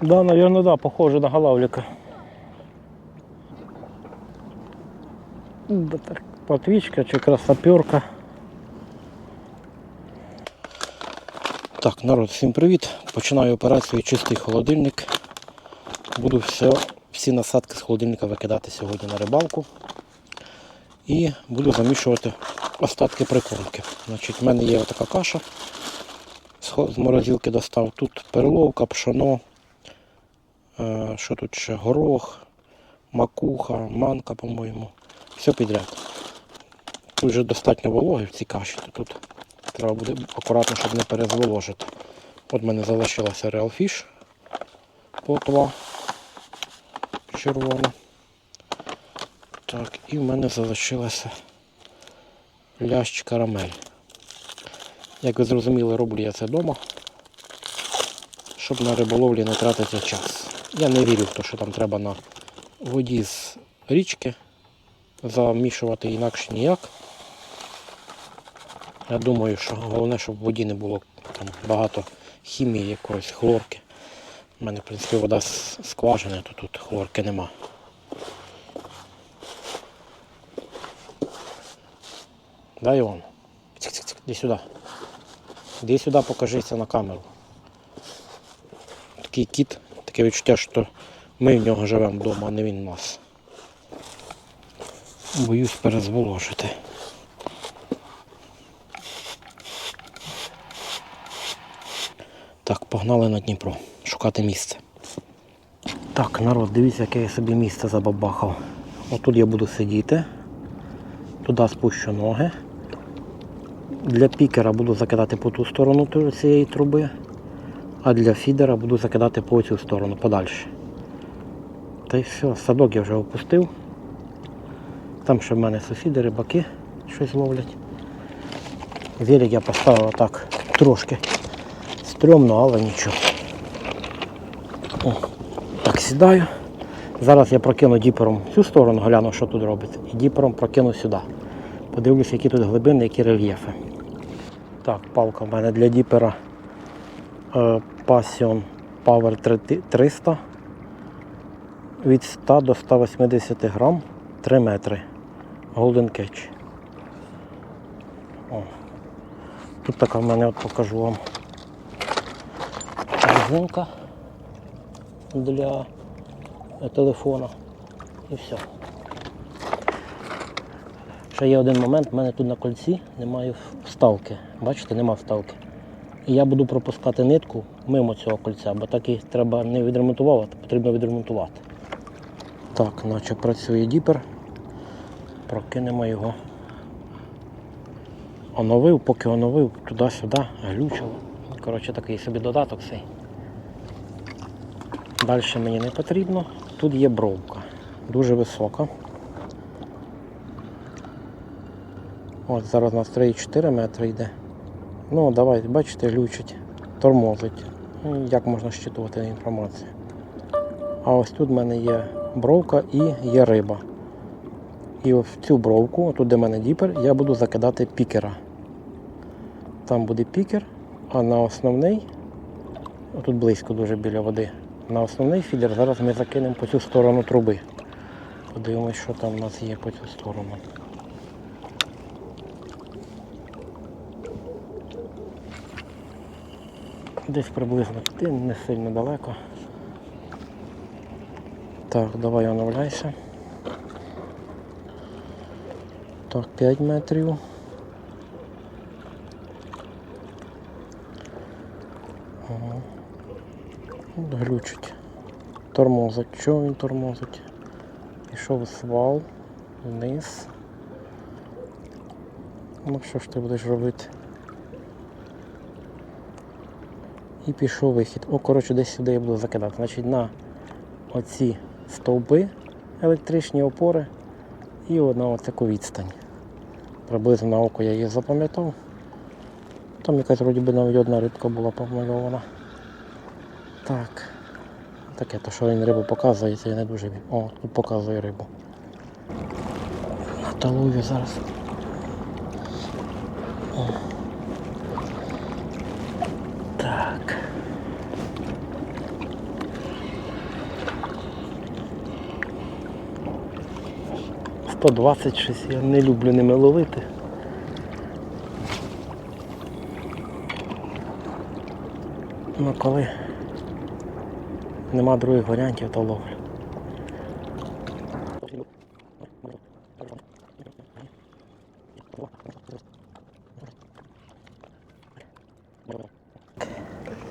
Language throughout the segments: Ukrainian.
Да, наверное, да, похоже на голавлика. Да так, Платвичка чи красоперка. Так, народ, всім привіт. Починаю операцію чистий холодильник. Буду все, всі насадки з холодильника викидати сьогодні на рибалку. І буду замішувати остатки прикормки. Значить, в мене є така каша. З морозилки достав. Тут перловка, пшоно. Е, Що тут ще? Горох, макуха, манка, по-моєму. Все підряд. Тут вже достатньо вологи в цій каші. Тут треба буде акуратно, щоб не перезволожити. От в мене залишилася Fish плотва червона. Так, і в мене залишилася лящ карамель. Як ви зрозуміли, роблю я це вдома, щоб на риболовлі не тратити час. Я не вірю в те, що там треба на воді з річки замішувати інакше ніяк. Я думаю, що головне, щоб в воді не було там багато хімії, якоїсь хлорки. У мене, в принципі, вода з скважини, то тут хлорки нема. Дай Іван. Іди сюди. Іди сюди, покажися на камеру. Такий кіт, таке відчуття, що ми в нього живемо вдома, а не він нас. Боюсь перезволожити. Так, погнали на Дніпро. Шукати місце. Так, народ, дивіться, яке я собі місце забабахав. Отут я буду сидіти. Туди спущу ноги. Для пікера буду закидати по ту сторону цієї труби, а для фідера буду закидати по цю сторону, подальше. Та й все, садок я вже опустив. Там ще в мене сусіди, рибаки щось ловлять. Велик я поставив так трошки стрьомно, але нічого. О, так, сідаю. Зараз я прокину діпером цю сторону, гляну, що тут робиться, і діпером прокину сюди. Подивлюся, які тут глибини, які рельєфи. Так, палка в мене для діпера е, Passion Power 300 від 100 до 180 грам 3 метри. Golden Catch. О. Тут така в мене от покажу вам резинка для е, телефона і все. Ще є один момент, в мене тут на кольці немає вставки. Бачите, нема вставки. Я буду пропускати нитку мимо цього кольця, бо так і треба не відремонтувати, потрібно відремонтувати. Так, наче працює діпер. Прокинемо його. Оновив, поки оновив, туди-сюди, глючило. Коротше, такий собі додаток цей. Далі мені не потрібно. Тут є бровка. Дуже висока. От зараз у нас 3,4 метри йде. Ну, давай, бачите, глючить, тормозить. Ну, Як можна щитувати інформацію? А ось тут в мене є бровка і є риба. І ось в цю бровку, тут де в мене діпер, я буду закидати пікера. Там буде пікер, а на основний, тут близько дуже біля води, на основний фідер зараз ми закинемо по цю сторону труби. Подивимось, що там у нас є по цю сторону. Десь приблизно туди, не сильно далеко. Так, давай оновляйся. Так, 5 метрів. Ага. Глючить. Тормозить. Чого він тормозить? Пішов свал вниз. Ну що ж ти будеш робити? І пішов вихід. О, коротше, десь сюди я буду закидати. Значить, на оці стовби електричні опори і одна отаку відстань. Приблизно на око я її запам'ятав. Там якась вроді би навіть одна рибка була помальована. Так. Таке, то що він рибу показує, це я не дуже. О, тут показує рибу. Наталую зараз. О. Так. 120 щось, я не люблю ними ловити. Ну коли нема других варіантів, то ловлю.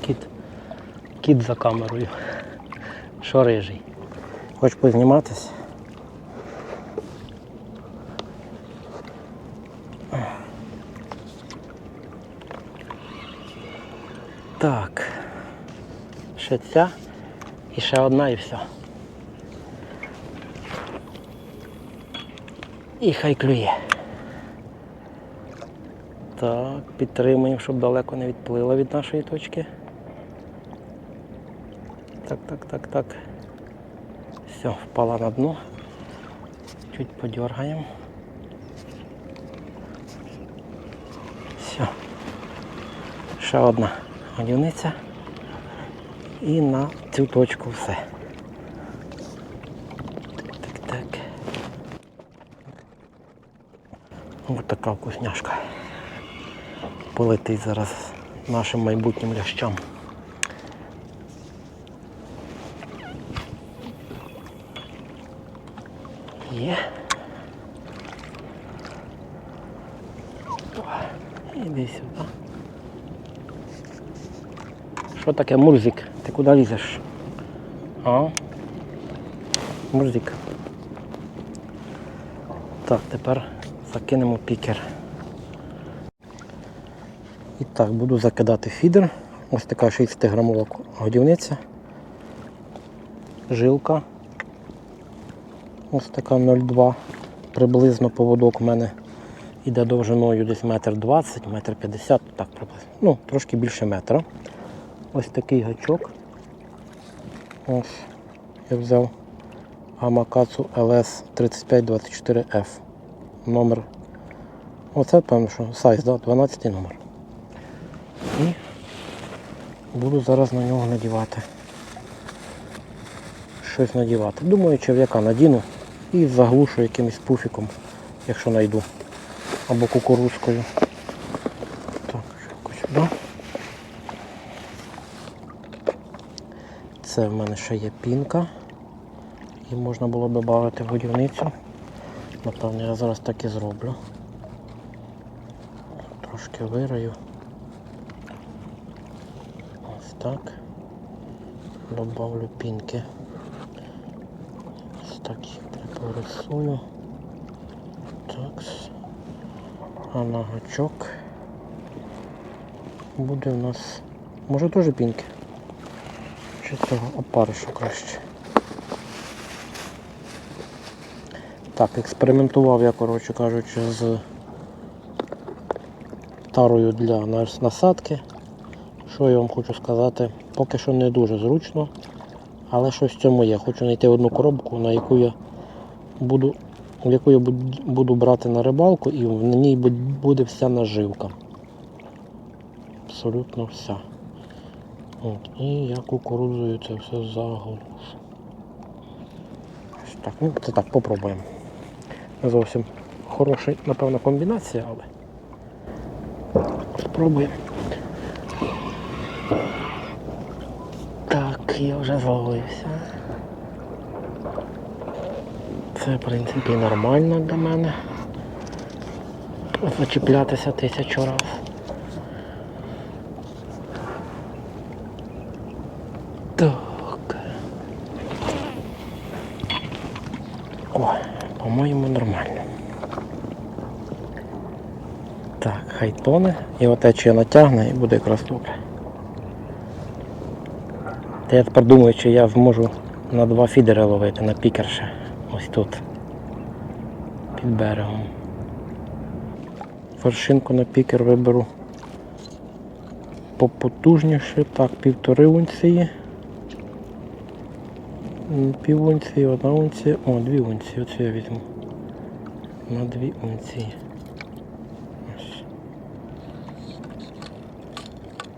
Кіт. Кіт за камерою. Що рижий? Хочеш позніматись? Так. Ще ця і ще одна і все. І хай клює. Так, підтримуємо, щоб далеко не відплила від нашої точки. Так, так, так, так. Все, впала на дно. Чуть подергаємо. Все. Ще одна годівниця. І на цю точку все. Так, так, так. Ось така вкусняшка. Полетить зараз нашим майбутнім лящам. Є. Іди сюди. Що таке Мурзик? Ти куди лізеш? А? Мурзик. Так, тепер закинемо пікер. І так, буду закидати фідер. Ось така 60-грамова годівниця. Жилка. Ось така 0,2. Приблизно поводок у мене йде довжиною десь метр 20, метр 50, так приблизно. Ну, трошки більше метра. Ось такий гачок. Ось я взяв Амакацу LS 3524F. Номер. Оце певно, що сайз, да? 12 номер. І буду зараз на нього надівати. Щось надівати. Думаю, черв'яка надіну і заглушу якимось пуфіком, якщо знайду. Або кукурузкою. Так, щось сюди. Це в мене ще є пінка. І можна було додати в годівницю. Напевно, я зараз так і зроблю. Трошки вираю. Ось так. Добавлю пінки. Ось так їх припорисую. Так. А на гачок буде у нас... Може теж пінки? Чи цього опаришу краще. Так, експериментував я, коротше кажучи, з тарою для насадки. Що я вам хочу сказати, поки що не дуже зручно, але щось в цьому є. Хочу знайти одну коробку, на яку я буду, яку я буду брати на рибалку і на ній буде вся наживка. Абсолютно вся. От, і я кукурудзою це все заглушу. Так, ну це так, попробуємо. Не зовсім хороша, напевно, комбінація, але спробуємо. Так, я вже зловився. Це, в принципі, нормально для мене. Зачіплятися тисячу разів. Так. О, по-моєму, нормально. Так, хай тоне. І отечія натягне і буде якраз добре. Та я тепер думаю, чи я зможу на два фідери ловити на пікерше. Ось тут. Під берегом. Вершинку на пікер виберу попотужніше. Так, півтори унції. Пів унції, одна унція. О, дві унції. Оце я візьму. На дві унції. Ось.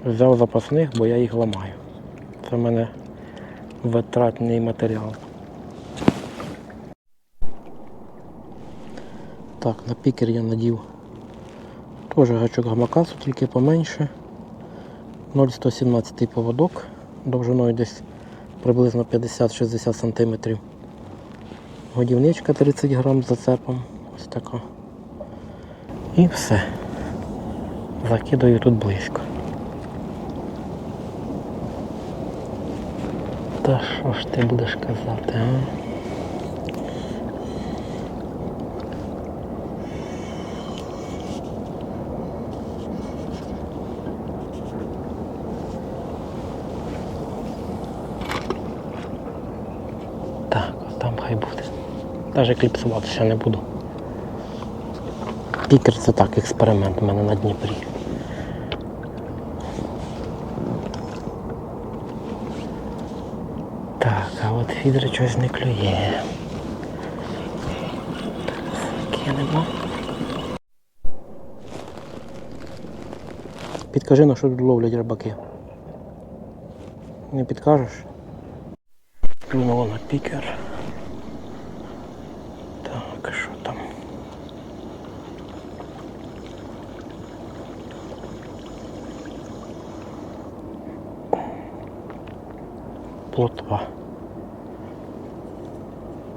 Взяв запасних, бо я їх ламаю. Це в мене витратний матеріал. Так, на пікер я надів теж гачок гамакасу, тільки поменше. 0,117 поводок, довжиною десь приблизно 50-60 см. Годівничка 30 грам з зацепом. Ось така. І все. Закидаю тут близько. Та що ж ти будеш казати, а? Так, там хай буде. Навіть кліпсувати ще не буду. Пікер це так, експеримент у мене на Дніпрі. Так, а фідер щось не клює. Кинемо. Підкажи, на що тут ловлять рибаки. Не підкажеш? Плюнуло на пікер. Так, що там? Плотва.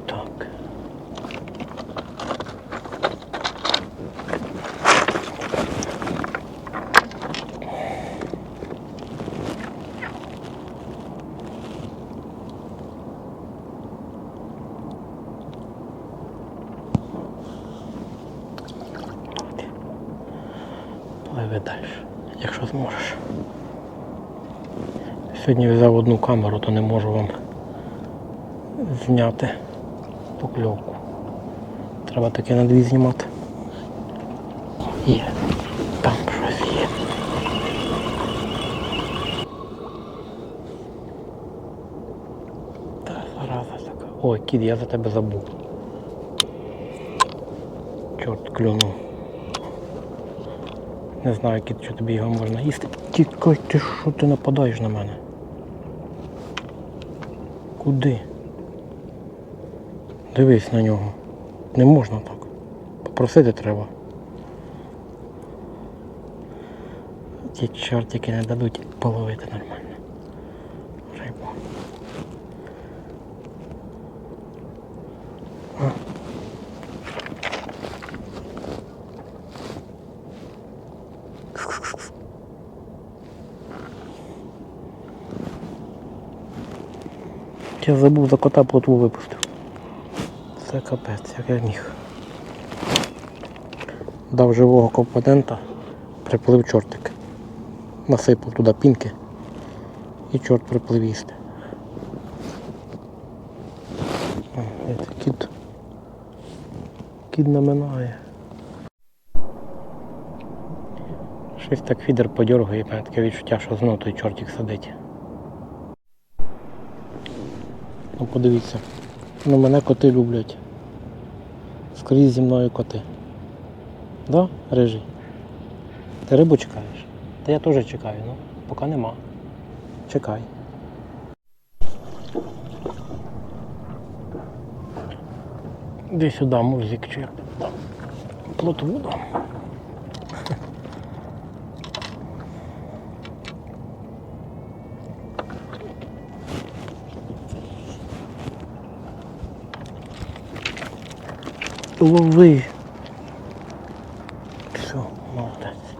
Так. Пливи далі, якщо зможеш. Сьогодні взяв одну камеру, то не можу вам зняти покльовку. Треба таке на дві знімати. Є. Там щось є. Та зараза така. Ой, кіт, я за тебе забув. Чорт клюнув. Не знаю, кіт, що тобі його можна їсти. Тікай, ти що ти нападаєш на мене? Куди? Дивись на нього. Не можна так. Попросити треба. Ті чортики не дадуть половити нормально. Рибу. А. Я забув за кота плотву випустив. Це капець, як я міг. Дав живого компонента, приплив чортик. Насипав туди пінки і чорт приплив їсти. Кіт. Кіт наминає. Щось так фідер подергає, таке відчуття, що знову той чортик сидить. Ну подивіться. Ну мене коти люблять. Скрізь зі мною коти. Да, рижий? Ти рибу чекаєш? Та я теж чекаю, ну, поки нема. Чекай. Іди сюди, музик, чи як. Плотву дам. Лови. Все, молодець.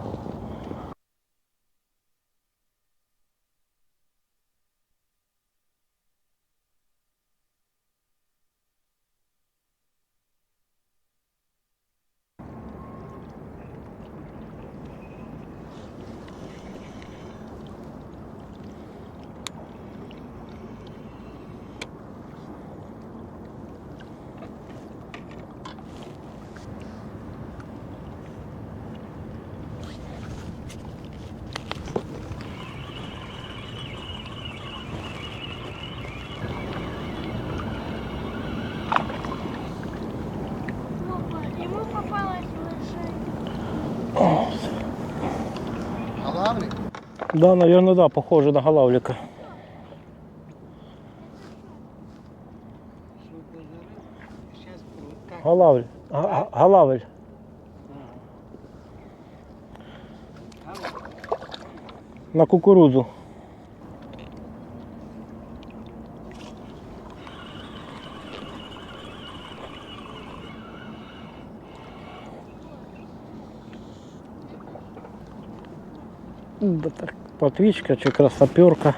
Да, наверное, да, похоже на голавлика. Голавль. Га- а, Голавль. На кукурузу. Потвічка чи красоперка.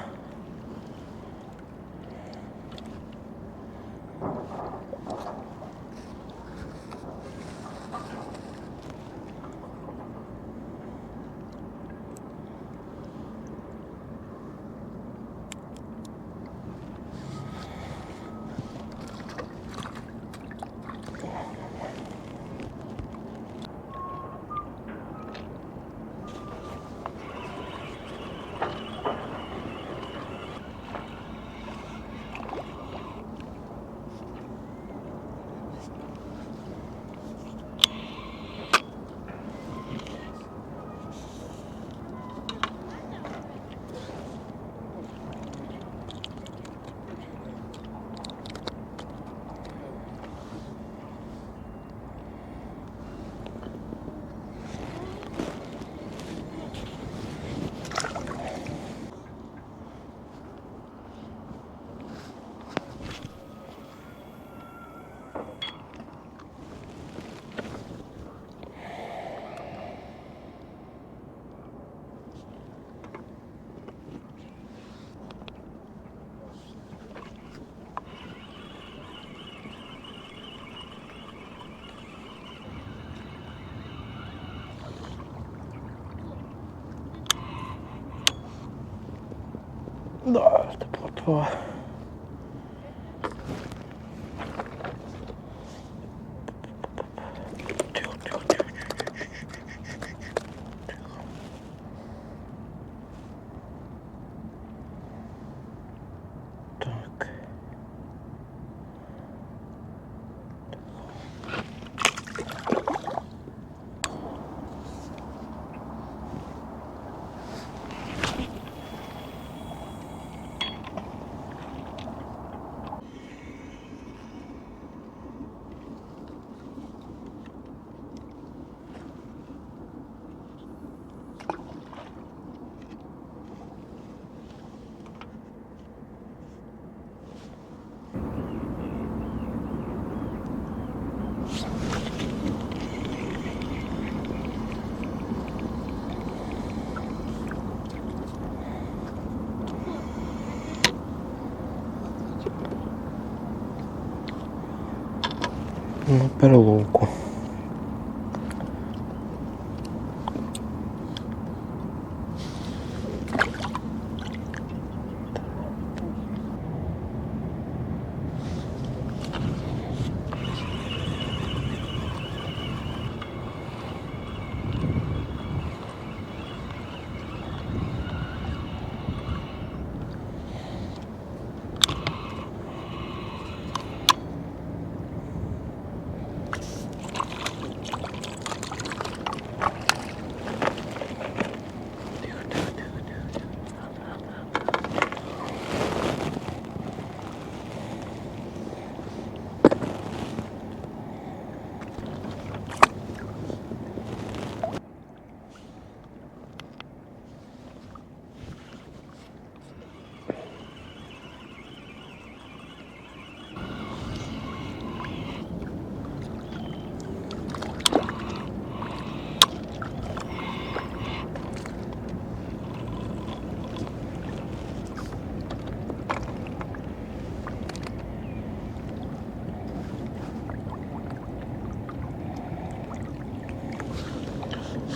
Да, теплота.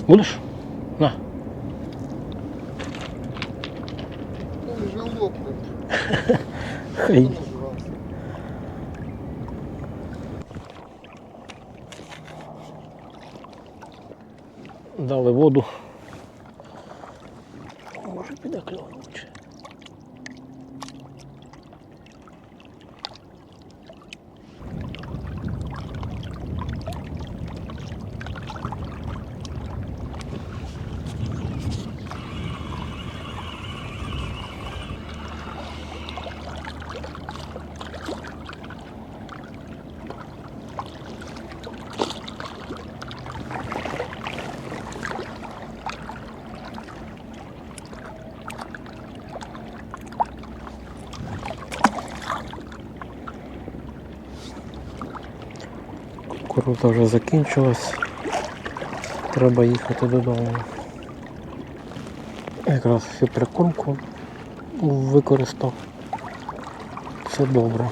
Будеш? На. Хай. Дали воду. Тут вже закінчилось. Треба їхати додому. Якраз всю прикормку використав. Все добре.